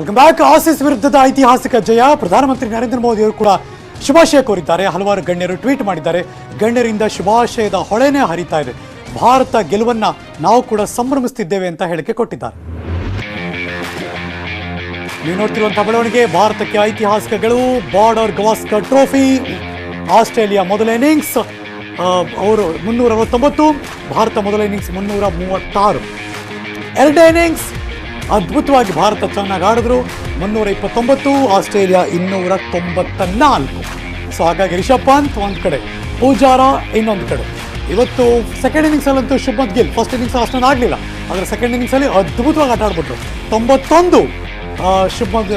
Welcome back ಆಸಿಸ್ ವಿರುದ್ಧದ ಐತಿಹಾಸಿಕ ಜಯ ಪ್ರಧಾನಮಂತ್ರಿ ನರೇಂದ್ರ ಮೋದಿ ಅವರು ಕೂಡ ಶುಭಾಶಯ ಕೋರಿದ್ದಾರೆ. ಹಲವಾರು ಗಣ್ಯರು ಟ್ವೀಟ್ ಮಾಡಿದ್ದಾರೆ. ಗಣ್ಯರಿಂದ ಶುಭಾಶಯದ ಹೊಳೆನೇ ಹರಿತಾ ಇದೆ. ಭಾರತ ಗೆಲುವನ್ನ ನಾವು ಕೂಡ ಸಂಭ್ರಮಿಸುತ್ತಿದ್ದೇವೆ ಅಂತ ಹೇಳಿಕೆ ಕೊಟ್ಟಿದ್ದಾರೆ. ನೀವು ನೋಡ್ತಿರುವಂತಹ ಬೆಳವಣಿಗೆ, ಭಾರತಕ್ಕೆ ಐತಿಹಾಸಿಕ ಗೆಲುವು, ಬಾರ್ಡರ್ ಗವಾಸ್ಕರ್ ಟ್ರೋಫಿ, ಆಸ್ಟ್ರೇಲಿಯಾ ಮೊದಲ ಇನ್ನಿಂಗ್ಸ್ ಅವರು ಮುನ್ನೂರ ಅರವತ್ತೊಂಬತ್ತು ಭಾರತ ಮೊದಲ ಇನ್ನಿಂಗ್ಸ್ ಮುನ್ನೂರ ಮೂವತ್ತಾರು ಎರಡನೇ ಇನ್ನಿಂಗ್ಸ್ ಅದ್ಭುತವಾಗಿ ಭಾರತ ಚೆನ್ನಾಗಿ ಆಡಿದ್ರು. ಮುನ್ನೂರ ಇಪ್ಪತ್ತೊಂಬತ್ತು ಆಸ್ಟ್ರೇಲಿಯಾ ಇನ್ನೂರ ತೊಂಬತ್ತ ನಾಲ್ಕು ಸೊ ಹಾಗಾಗಿ ರಿಷಬ್ ಪಂತ್ ಒಂದು ಕಡೆ, ಪೂಜಾರ ಇನ್ನೊಂದು ಕಡೆ. ಇವತ್ತು ಸೆಕೆಂಡ್ ಇನ್ನಿಂಗ್ಸಲ್ಲಂತೂ ಶುಭ್ಮತ್ ಗಿಲ್ ಫಸ್ಟ್ ಇನ್ನಿಂಗ್ಸ್ ಅಷ್ಟೊಂದು ಆಗಲಿಲ್ಲ. ಆದರೆ ಸೆಕೆಂಡ್ ಇನ್ನಿಂಗ್ಸಲ್ಲಿ ಅದ್ಭುತವಾಗಿ ಆಟ ಆಡ್ಬಿಟ್ರು. ತೊಂಬತ್ತೊಂದು ಶುಭಮತ್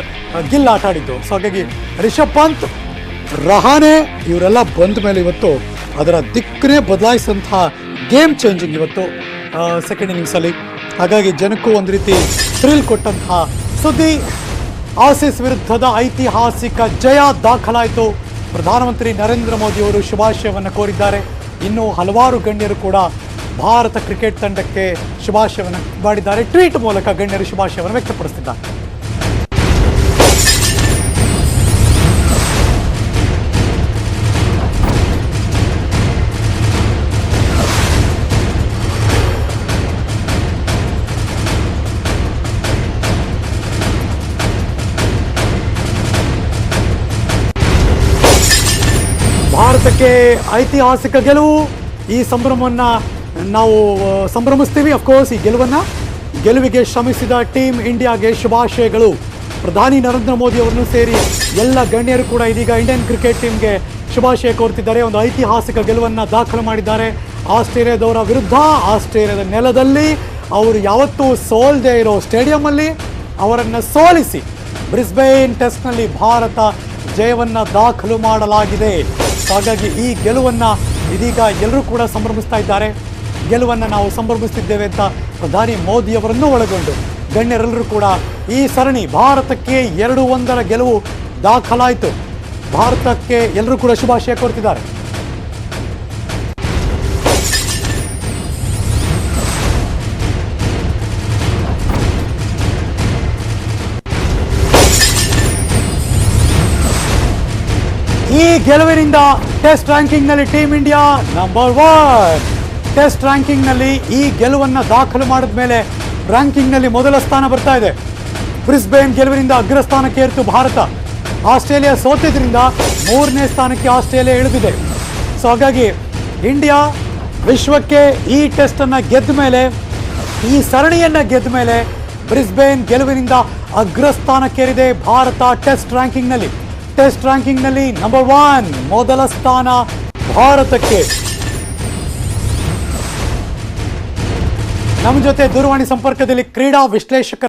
ಗಿಲ್ ಆಟ ಆಡಿದ್ದು. ಸೊ ಹಾಗಾಗಿ ರಿಷಬ್ ಪಂತ್, ರಹಾನೆ, ಇವರೆಲ್ಲ ಬಂದ ಮೇಲೆ ಇವತ್ತು ಅದರ ದಿಕ್ಕನೇ ಬದಲಾಯಿಸಿದಂತಹ ಗೇಮ್ ಚೇಂಜಿಂಗ್ ಇವತ್ತು ಸೆಕೆಂಡ್ ಇನ್ನಿಂಗ್ಸಲ್ಲಿ ಹಾಗಾಗಿ ಜನಕ್ಕೂ ಒಂದು ರೀತಿ ಥ್ರಿಲ್ ಕೊಟ್ಟಂತಹ ಸುದ್ದಿ. ಆಸಿಸ್ ವಿರುದ್ಧದ ಐತಿಹಾಸಿಕ ಜಯ ದಾಖಲಾಯಿತು. ಪ್ರಧಾನಮಂತ್ರಿ ನರೇಂದ್ರ ಮೋದಿ ಅವರು ಶುಭಾಶಯವನ್ನು ಕೋರಿದ್ದಾರೆ. ಇನ್ನೂ ಹಲವಾರು ಗಣ್ಯರು ಕೂಡ ಭಾರತ ಕ್ರಿಕೆಟ್ ತಂಡಕ್ಕೆ ಶುಭಾಶಯವನ್ನು ಮಾಡಿದ್ದಾರೆ. ಟ್ವೀಟ್ ಮೂಲಕ ಗಣ್ಯರು ಶುಭಾಶಯವನ್ನು ವ್ಯಕ್ತಪಡಿಸಿದ್ದಾರೆ. ಭಾರತಕ್ಕೆ ಐತಿಹಾಸಿಕ ಗೆಲುವು ಈ ಸಂಭ್ರಮವನ್ನು ನಾವು ಸಂಭ್ರಮಿಸ್ತೀವಿ. ಅಫ್ಕೋರ್ಸ್ ಈ ಗೆಲುವನ್ನು ಗೆಲುವಿಗೆ ಶ್ರಮಿಸಿದ ಟೀಮ್ ಇಂಡಿಯಾಗೆ ಶುಭಾಶಯಗಳು. ಪ್ರಧಾನಿ ನರೇಂದ್ರ ಮೋದಿ ಅವರನ್ನು ಸೇರಿ ಎಲ್ಲ ಗಣ್ಯರು ಕೂಡ ಇದೀಗ ಇಂಡಿಯನ್ ಕ್ರಿಕೆಟ್ ಟೀಮ್ಗೆ ಶುಭಾಶಯ ಕೋರ್ತಿದ್ದಾರೆ. ಒಂದು ಐತಿಹಾಸಿಕ ಗೆಲುವನ್ನು ದಾಖಲು ಮಾಡಿದ್ದಾರೆ. ಆಸ್ಟ್ರೇಲಿಯಾದವರ ವಿರುದ್ಧ, ಆಸ್ಟ್ರೇಲಿಯಾದ ನೆಲದಲ್ಲಿ ಅವರು ಯಾವತ್ತೂ ಸೋಲ್ದೇ ಇರೋ ಸ್ಟೇಡಿಯಮಲ್ಲಿ ಅವರನ್ನು ಸೋಲಿಸಿ ಬ್ರಿಸ್ಬೇನ್ ಟೆಸ್ಟ್ನಲ್ಲಿ ಭಾರತ ಜಯವನ್ನ ದಾಖಲು ಮಾಡಲಾಗಿದೆ. ಹಾಗಾಗಿ ಈ ಗೆಲುವನ್ನು ಇದೀಗ ಎಲ್ಲರೂ ಕೂಡ ಸಂಭ್ರಮಿಸ್ತಾ ಇದ್ದಾರೆ. ಗೆಲುವನ್ನು ನಾವು ಸಂಭ್ರಮಿಸ್ತಿದ್ದೇವೆ ಅಂತ ಪ್ರಧಾನಿ ಮೋದಿ ಅವರನ್ನು ಒಳಗೊಂಡು ಗಣ್ಯರೆಲ್ಲರೂ ಕೂಡ ಈ ಸರಣಿ ಭಾರತಕ್ಕೆ ಎರಡು ಒಂದರ ಗೆಲುವು ದಾಖಲಾಯಿತು. ಭಾರತಕ್ಕೆ ಎಲ್ಲರೂ ಕೂಡ ಶುಭಾಶಯ ಕೋರ್ತಿದ್ದಾರೆ. ಈ ಗೆಲುವಿನಿಂದ test ರ್ಯಾಂಕಿಂಗ್ನಲ್ಲಿ team India number one test ರ್ಯಾಂಕಿಂಗ್ನಲ್ಲಿ ಈ ಗೆಲುವನ್ನು ದಾಖಲು ಮಾಡಿದ ಮೇಲೆ ರ್ಯಾಂಕಿಂಗ್ನಲ್ಲಿ ಮೊದಲ ಸ್ಥಾನ ಬರ್ತಾ ಇದೆ. ಬ್ರಿಸ್ಬೇನ್ ಗೆಲುವಿನಿಂದ ಅಗ್ರಸ್ಥಾನಕ್ಕೆ ಏರಿತು ಭಾರತ. ಆಸ್ಟ್ರೇಲಿಯಾ ಸೋತಿದ್ರಿಂದ ಮೂರನೇ ಸ್ಥಾನಕ್ಕೆ ಆಸ್ಟ್ರೇಲಿಯಾ ಇಳಿದಿದೆ. ಸೊ ಹಾಗಾಗಿ ಇಂಡಿಯಾ ವಿಶ್ವಕ್ಕೆ ಈ ಟೆಸ್ಟನ್ನು ಗೆದ್ದ ಮೇಲೆ, ಈ ಸರಣಿಯನ್ನ ಗೆದ್ದ ಮೇಲೆ ಬ್ರಿಸ್ಬೇನ್ ಗೆಲುವಿನಿಂದ ಅಗ್ರಸ್ಥಾನಕ್ಕೇರಿದೆ ಭಾರತ ಟೆಸ್ಟ್ ರ್ಯಾಂಕಿಂಗ್ನಲ್ಲಿ ಟೆಸ್ಟ್ ರ್ಯಾಂಕಿಂಗ್ನಲ್ಲಿ ನಂಬರ್ ಒನ್ ಮೊದಲ ಸ್ಥಾನ ಭಾರತಕ್ಕೆ. ನಮ್ಮ ಜೊತೆ ದೂರವಾಣಿ ಸಂಪರ್ಕದಲ್ಲಿ ಕ್ರೀಡಾ ವಿಶ್ಲೇಷಕ